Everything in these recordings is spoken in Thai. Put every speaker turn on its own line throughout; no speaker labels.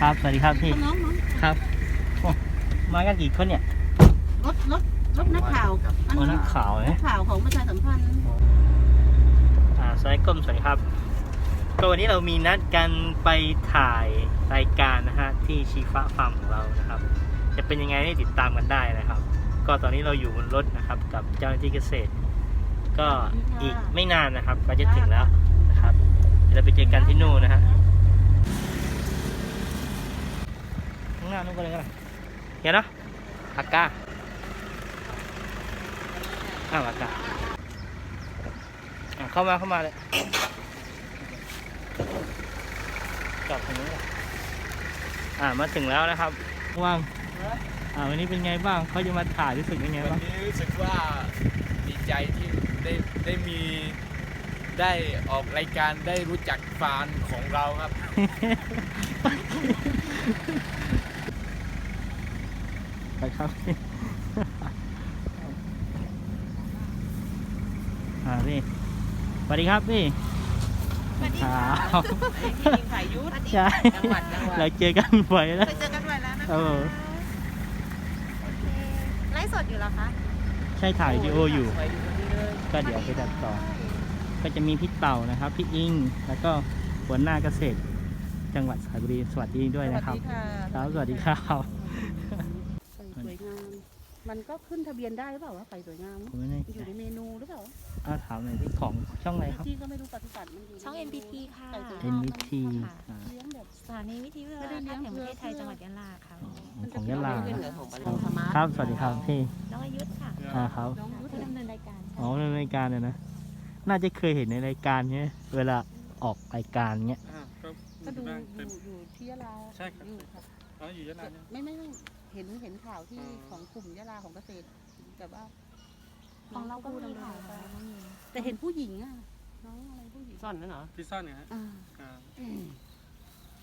ครับสวัสดีครับพี่
น้องน้อง
ครับโอ้มากันกี่คนเนี่ย
รถรถรถนักข่าว
โอ้นักข่าวไหม
นักข่าวของประชาสัมพันธ์
อ่าสวัสดีก้มสวัสดีครับก็วันนี้เรามีนัดกันไปถ่ายรายการนะฮะที่ชีฟ้าฟาร์มของเรานะครับ จะเป็นยังไงให้ติดตามกันได้นะครับ ก็ตอนนี้เราอยู่บนรถนะครับ กับเจ้าหน้าที่เกษตร ก็อีกไม่นานนะครับ ก็จะถึงแล้วนะครับเดี๋ยวเราไปเจอกันที่นู่นนะฮะข้างห น้านู่นก็เลยกันเห็นเนาะอากาอ้าวอากาเข้ามาเข้ามาเลยจอดตรงนี้อ่ามาถึงแล้วนะครับว่างอ่าวันนี้เป็นไงบ้างเขาจะมาถ่ายรู้สึกยังไงบ้างวั
นี้รู้สึกว่าดีใจที่ได้ได้มีได้ออกรายการได้รู้จักฟานของเราครับ
ไปครับพี่อ่าพี่สวัสดีครับพี่
สวัสดีค่ะ
ครับ
พี่ขายยุทธ
ใช่
จังหวัดจังหวัด
เราเจอกันบ่อยแล้ว
เคยเจอกันบ่อยแล้วนะ
เออ
โอเคไลฟ์สดอยู่เหรอคะ
ใช่ถ่ายวิดีโออยู่
สวยอยู่พอดีเลย
ก็เดี๋ยวไปตัดต่อ ก็จะมีพี่เต่านะครับ พี่อิง แล้วก็หัวหน้าเกษตร จังหวัดสระบุรี สวัสดีด้วยนะครับ
สวัสดีค่ะ
ครับสวัสดีครับ
ไฟสวยงาม มันก็ขึ้นทะเบียนได้หรือเปล่าวะไฟสวยงาม
ผมไม่แน่
อ
ใจ
ยู่ในเมนูหรือเปล่า
อ้าวถามหน่อยที่ของช่องอะไรครับ
ที่ก็ไม่รู้ปฏิบัติมันอยู่
ช่อง
ในเมนู
NPT ค่ะ
ไฟสวย
เอ็
งาม
วิที
ค่ะ
อ่า
เลี้ยงแบบ
สถานีวิทยุโทร
ไม่ได้
ทัศน์
เลี้ยง
แห่งประเทศไทย
เพื่อ
จังหวัดยะลาค่ะ
ของยะลา
ขึ้นเหนือของบรรลุธรรมะ
ครับสวัสดีครับพี่
น้องอายุธค่ะ
อ่าครับ
น้องยุทธ
ผู้ดำเนินรายการ
อ๋อในรายการเนี่ยนะ น่าจะเคยเห็นในรายการเนี้ยเวลาออกรายการเนี้ย
อ่าก็
ก็ดู
บ้าง
อ
เป็น
ยู่อยู่ที่ยะลา
ใช่ครับ
อยู่ค่ะ
อ๋ออยู่ยะลาเนี่ย
ไม่ไม่ไม่ เห็นเห็นข่าวที่
อ๋อ
ของกลุ่มยะลาของเกษตรแต่ว่า
ของเราก็มี
ดำเนิน
ค่ะ
รายการ
น้องมี
แต่เห็นผู้หญิงอะน้องอะไรผู้หญิง
ซ่อนนั่นเหรอ
ที่ซ่อนเนี่ยฮะ
อ่า
อ่า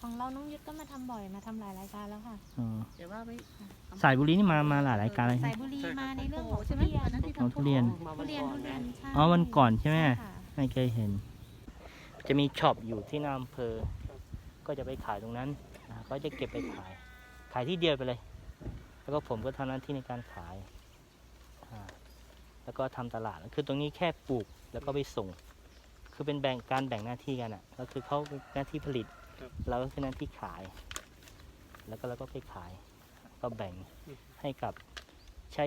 ของเราน้องยุทธก็มาทำบ่อยมาทำหลายรายการแล้วค่ะ
อ๋อ
แต่ว่าไม่
สายบุรีนี่มามาหลายรายการเลย
สา
ใช่
ยบุรีมาในเรื่องของ
ใช่
ทุ
ไหม
เรียน
วันนั้นที่
ของ
ทำ
ทุเรียน
มา
ทุ
วัน
เรียน
ก่อน
ทุเรีย
นะ
นใช่
อ๋อวันก่อนใช่ไหม
ค่ะ
ไม่เคยเห็น จะมีช็อปอยู่ที่หนาอำเภอ ก็จะไปขายตรงนั้นอ่าก็จะเก็บไปขาย ขายที่เดียวไปเลย แล้วก็ผมก็ทำหน้าที่ในการขายอ่าแล้วก็ทำตลาด คือตรงนี้แค่ปลูกแล้วก็ไปส่ง คือเป็นแบ่งการแบ่งหน้าที่กันอะ ก็คือเขาเป็นหน้าที่ผลิตเราก็คือหน้าที่ขาย แล้วก็เราก็ไปขาย ก็แบ่งให้กับใช้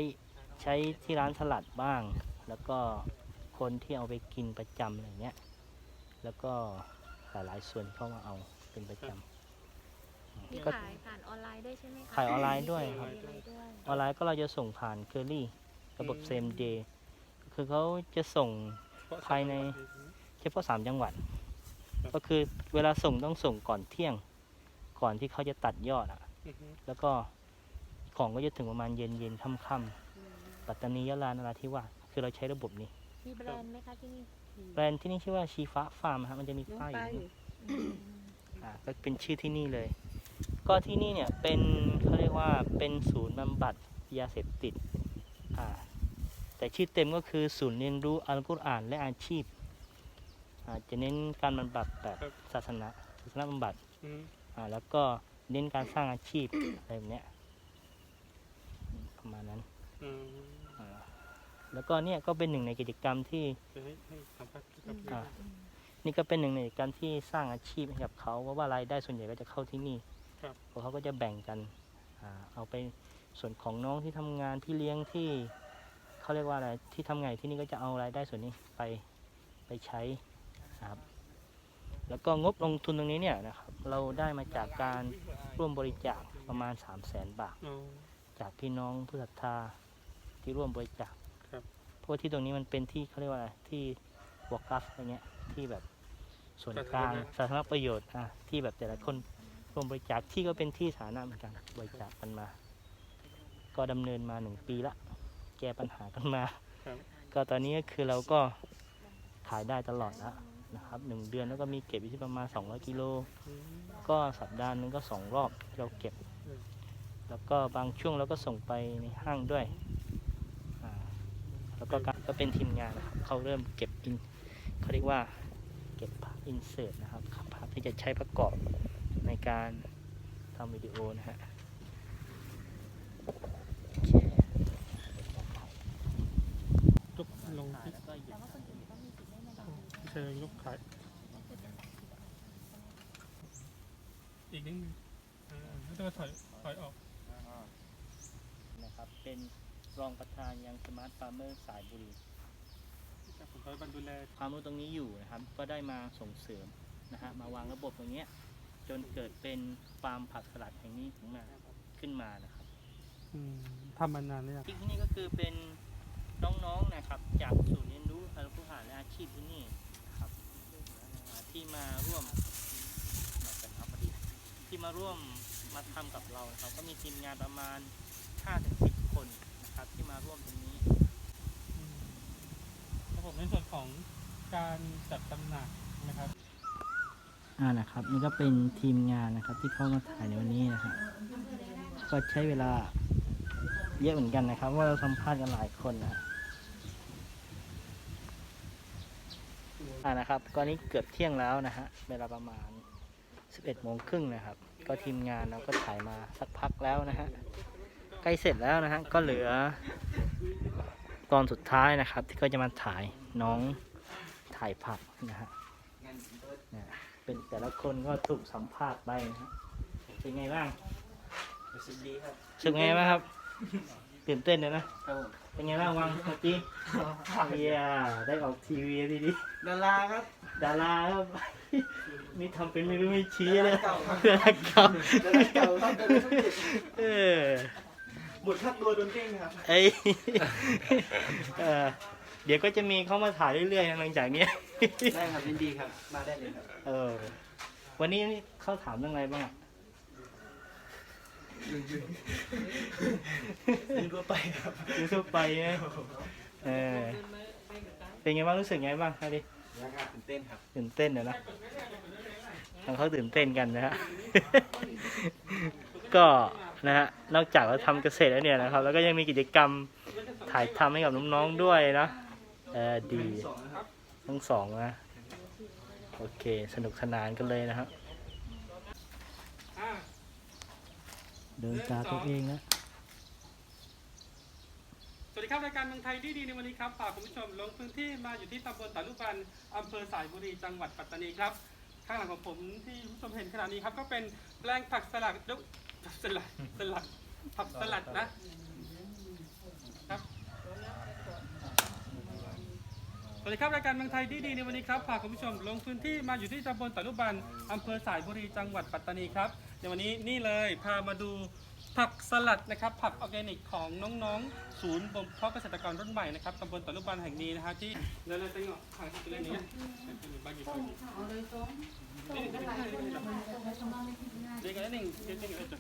ใช้ที่ร้านสลัดบ้าง แล้วก็คนที่เอาไปกินประจำอะไรเงี้ย แล้วก็หลายๆส่วนเข้ามาเอาเป็นประจ
มีำ
ก็
ขายผ่านออนไลน์ด้วยใช่ไหมคะ
ขายออนไลน์ด้วยครับ
มีอะไรด้วย
ออนไลน์ก็เราจะส่งผ่านเคอรี่ระบบเซมเดย์คือเขาจะส่ง ภายใน เฉพาะสามจังหวัดก็คือเวลาส่งต้องส่งก่อนเที่ยง ก่อนที่เขาจะตัดยอดอะ
อือฮึ
แล้วก็ของก็จะถึงประมาณเย็นเย็นๆค่ำๆปัตตานียะลานราธิวาสคือเราใช้ระบบนี้
มีแบรนด์ไหมคะที่นี่
แบรนด์ที่นี่ชื่อว่าชีฟ้าฟาร์มครับมันจะมี
น้อง
ป้ายอ
ไป
ยู่นี่อ่าก็เป็นชื่อที่นี่เลย ก็ที่นี่เนี่ยเป็นเขาเรียกว่าเป็นศูนย์บำบัดยาเสพติดอ่าแต่ชื่อเต็มก็คือศูนย์เรียนรู้อัลกุรอานและอาชีพอ่าจะเน้นการบำบัดแบบศาสนาศาสนาบำบัด
อืม
อ่าแล้วก็เน้นการสร้างอาชีพอะไรแบบเนี้ยอืมประมาณนั้น
อืม
อ่าแล้วก็เนี่ยก็เป็นหนึ่งในกิจกรรมที่
จะให้ให้สัมภาษณ์กับ
อ่านี่ก็เป็นหนึ่งในการที่สร้างอาชีพให้กับเขาเพราะว่ารายได้ส่วนใหญ่ก็จะเข้าที่นี่เพราะเขาก็จะแบ่งกันอ่าเอาไปส่วนของน้องที่ทำงานที่เลี้ยงที่เขาเรียกว่าอะไรที่ทำงานอยู่ที่นี่ก็จะเอารายได้ส่วนนี้ไปไปใช้นะครับแล้วก็งบลงทุนตรงนี้เนี่ยนะครับเราได้มาจากการร่วมบริจาคประมาณ 3 0 0แสนบาท
อ๋อ
จากพี่น้องผู้ศรัทธาที่ร่วมบริจาค
ครับ
เพราะว่าที่ตรงนี้มันเป็นที่เขาเรียกว่าอะไรที่วอกัฟอะไรเงี้ยที่แบบส่วนกลางสาธารณประโยชน์อะที่แบบแต่ละคนร่ วมบริจาคที่ก็เป็นที่สาธารณะเหมือนกันบริจาคกันมา ก็ดำเนินมาหนึ่งปีละ แก้ปัญหากันมา
ครับ
ก็ตอนนี้ก็คือเราก็ขายได้ตลอดแล้วนะครับหนึ่งเดือนแล้วก็มีเก็บอยู่ที่ประมาณ 200กิโล
อืม
ก็สัปดาห์หนึงก็สองรอบที่เราเก็บ
อืม
แล้วก็บางช่วงเราก็ส่งไปในห้างด้วยอ่าแล้วก็การก็เป็นทีมงานนะครับเขาเริ่มเก็บอินเขาเรียกว่าเก็บภาพอินเสิร์ตนะครับภาพที่จะใช้ประกอบ ในการทำวิดีโอนะฮะโอเค
ยกลง
ถ่าย
ที่
แล้วก็หยิบ
แต่ว่าคนอื่นก็มีสิทธิ์ได้ในแบบ
เชิญยกขายอีกนิดนึงอ่าแล้วก็ถอยถอยออก
นะครับ เป็นรองประธานยังสมาร์ทฟาร์มเมอร์สายบุรี
จากผมถอยบันดูแล
ความรู้ตรงนี้อยู่นะครับ ก็ได้มาส่งเสริมนะฮะมาวางระบบตรงเนี้ย จนเกิดเป็นฟาร์มผักสลัดแห่งนี้ขึ้นมาขึ้นมานะครับ
อืมทำมานานแล้วยัง
ที่นี่ก็คือเป็นน้องๆนะครับ จากศูนย์เรียนรู้การผู้หาและอาชีพที่นี่นะครับอ่าที่มาร่วมมากันครับพอดีที่มาร่วมมาทำกับเรานะครับก็มีทีมงานประมาณ5-10คนนะครับที่มาร่วมตรงนี้
อืมครับผมในส่วนของการจัดตำหนักนะครับ
อ่านะครับนี่ก็เป็นทีมงานนะครับ ที่เข้ามาถ่ายในวันนี้นะครับก็ใช้เวลาเยอะเหมือนกันนะครับ ว่าเราสัมภาษณ์กันหลายคนนะอ่านะครับก็นี้เกือบเที่ยงแล้วนะฮะเวลาประมาณ 11โมงครึ่งนะครับ ก็ทีมงานเราก็ถ่ายมาสักพักแล้วนะฮะใกล้เสร็จแล้วนะฮะก็เหลือ ตอนสุดท้ายนะครับ ที่ก็จะมาถ่ายน้องถ่ายผักนะฮะ เนี่ยเป็นแต่ละคนก็ถูกสัมภาษณ์ไปนะฮะเป็นไงบ้าง
รู้สึกดีครับ
รู้สึกไงบ้างครับตื่นเต้นเลยนะ
ครับผม
เป็นไงบ้างวังเมื่อกี้เฮียได้ออกทีวีดีดี
ดาราครับ
ดาราครับนี่ทำเป็นไม่รู้ไม่ชี้เลย
ดาราเก่าครับ
ดาราเก่า
ดาราเก่าครับดาราช่องเจ็ด
เออ
หมดทักตัวโดนเก้งครับ
ไอยเออ เดี๋ยวก็จะมีเข้ามาถ่ายเรื่อยๆนะหลังจากเนี้ย
ได้ครับยินดีครับ มาได้เลยครับ
เออ วันนี้เขาถามเรื่องอะไรบ้างอะ
ยินทั่วไปครับ
ยูทูบไปนะเออเป็นไงบ้างรู้สึกไงบ้างครับดิ
ตื่นเต้นครับ
ตื่นเต้นเนยนะทางเขาตื่นเต้นกันนะฮะ ก็นะฮะนอกจากเราทำเกษตรแล้วเนี่ยนะครับ แล้วก็ยังมีกิจกรรมถ่ายทำให้กับน้องๆด้วยนะ เออดี
สองนะครับ
ทั้งสองนะ โอเค สนุกสนานกันเลยนะฮะ
อ่า
เดินตาตัวเองนะ
สวัสดีครับ รายการเมืองไทยดีดีในวันนี้ครับพาคุณผู้ชมลงพื้นที่มาอยู่ที่ตำบลสารุปันอำเภอสายบุรีจังหวัดปัตตานีครับ ข้างหลังของผมที่คุณผู้ชมเห็นขณะนี้ครับ ก็เป็นแปลงผักสลัดลูกสลัดสลัดผักสลัดนะครับส วัสดีครับรายการเมืองไทยดีดีในวันนี้ครับพาคุณผู้ชมลงพื้นที่มาอยู่ที่ตำบลตะลุบันอำเภอสายบุรีจังหวัดปัตตานีครับในวันนี้นี่เลยพามาดูผักสลัดนะครับผักออร์แกนิกของน้องๆ ศูนย์บ่มเพาะเกษตรกรรุ่นใหม่นะครับตำบลตะลุบันแห่งนี้นะฮะที่เดินเลยไปเงาะทางที่ตัวนี้เนี่ยบางกี่คน
เอาเลยส้ม
นี่นี่นี่นี่เดี๋ยวกันนิดหนึ่งเดี๋ยวนิดหนึ่งเออจุด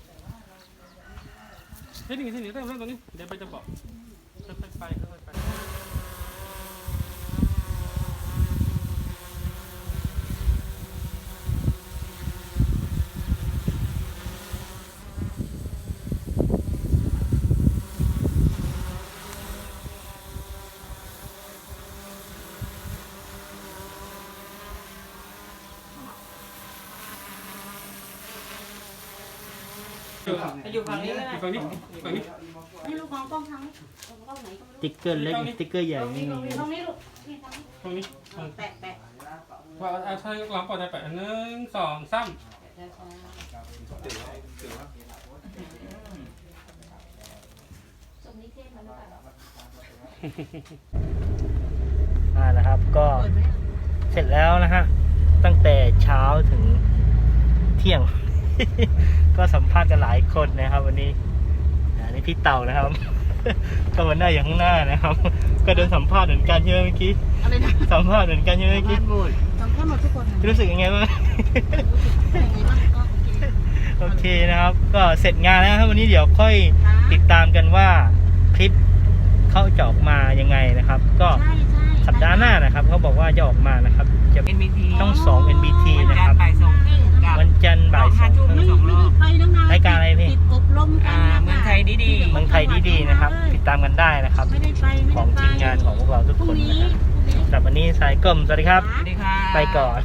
นิดหนึ่งนิดหนึ่งเริ่มเริ่มตรงนี้เดี๋ยวไปจะบอกค่อยๆไปค่อยๆไป
อยู่ฝั่งนี้
อยู่ฝั่งนี้ฝั่งนี้
นี่ลูกของกล้องทางกล้องไหนก็
สติ๊กเกอร์เล็กสติ๊กเกอร์ใหญ่ไม่มี
ตรงนี้ลูกนี่ตรงนี้
ฝั่งนี้
แปะแปะ
ว่าเอาใช้ลองปอดได้ไปอันหนึ่งสองสาม
สมนิเทศมาหรือเปล่า
อ่านะครับก็เสร็จแล้วนะฮะตั้งแต่เช้าถึงเที่ยง ก็สัมภาษณ์กันหลายคนนะครับ วันนี้อันนี้พี่เต่านะครับ ก็วันหน้าอยู่ข้างหน้านะครับ ก็โดนสัมภาษณ์เหมือนกันใช่ไหมเมื่อกี้
อะไรนะ
สัมภาษณ์เหมือนกันใช่ไหมเมื่อกี้
ทำแค่หมดทุกคน
รู้สึกยังไงบ้าง
เป็นยังไงบ้างก็โอเค
โอเคนะครับ ก็เสร็จงานแล้วครับวันนี้เดี๋ยวค่อยติดตามกันว่าคลิปเขาจะออกมายังไงนะครับ ก็
ใช่ใช่
สัปดาห์หน้านะครับ เขาบอกว่าจะออกมานะครับ จะ
NBT
ต้องสอง NBT นะครับ
บ่ายสองครึ่งกับ
วันจันทร์บ่ายสองค
ไม่
รึ่ง
ไม่ได้ไปน้องนาย
รายการอะไรพี่
ติดอบรมกั
อ่าน
นะคะ
เมืองไทยดีดี
เมืองไทยดีๆนะครับ ติดตามกันได้นะครับ
ไม่ได้ไปไม่
ของ
ได้ไป
ทีมงานของพวกเราทุก
พรุ่
ค
ง
น
นี้
นะครับ
พรุ่งนี้
สำหรับวันนี้สายกลมสวัสดีครับ
สวัสดีค่ะ
ไปก่อน